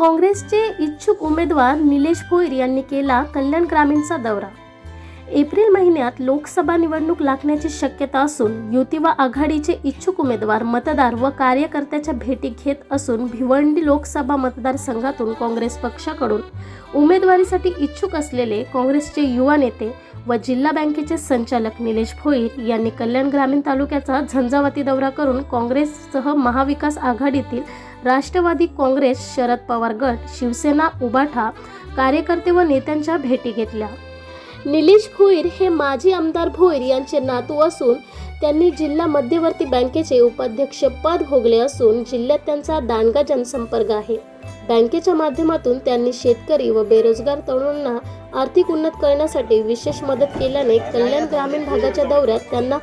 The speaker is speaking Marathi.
काँग्रेसचे इच्छुक उमेदवार निलेश भोईर यांनी केला कल्याण ग्रामीणचा दौरा. एप्रिल महिन्यात लोकसभा निवडणूक लागण्याची शक्यता असून युती व आघाडीचे इच्छुक उमेदवार मतदार व कार्यकर्त्याच्या भेटी घेत असून भिवंडी लोकसभा मतदारसंघातून काँग्रेस पक्षाकडून उमेदवारीसाठी इच्छुक असलेले काँग्रेसचे युवा नेते व जिल्हा बँकेचे संचालक निलेश भोईर यांनी कल्याण ग्रामीण तालुक्याचा झंझावाती दौरा करून काँग्रेससह महाविकास आघाडीतील राष्ट्रवादी काँग्रेस शरद पवार गट शिवसेना उबाठा कार्यकर्ते व नेत्यांच्या भेटी घेतल्या. निलेश भोईर हे माजी आमदार भोईर यांचे नातू असून त्यांनी जिल्हा मध्यवर्ती बँकेचे उपाध्यक्ष पद भोगले असून जिल्ह्यात त्यांचा दांडगा जनसंपर्क आहे. बँकेच्या माध्यमातून त्यांनी शेतकरी व बेरोजगार तरुणांना आर्थिक उन्नत करण्यासाठी विशेष मदत केल्याने कल्याण ग्रामीण भागाच्या दौऱ्यात त्यांना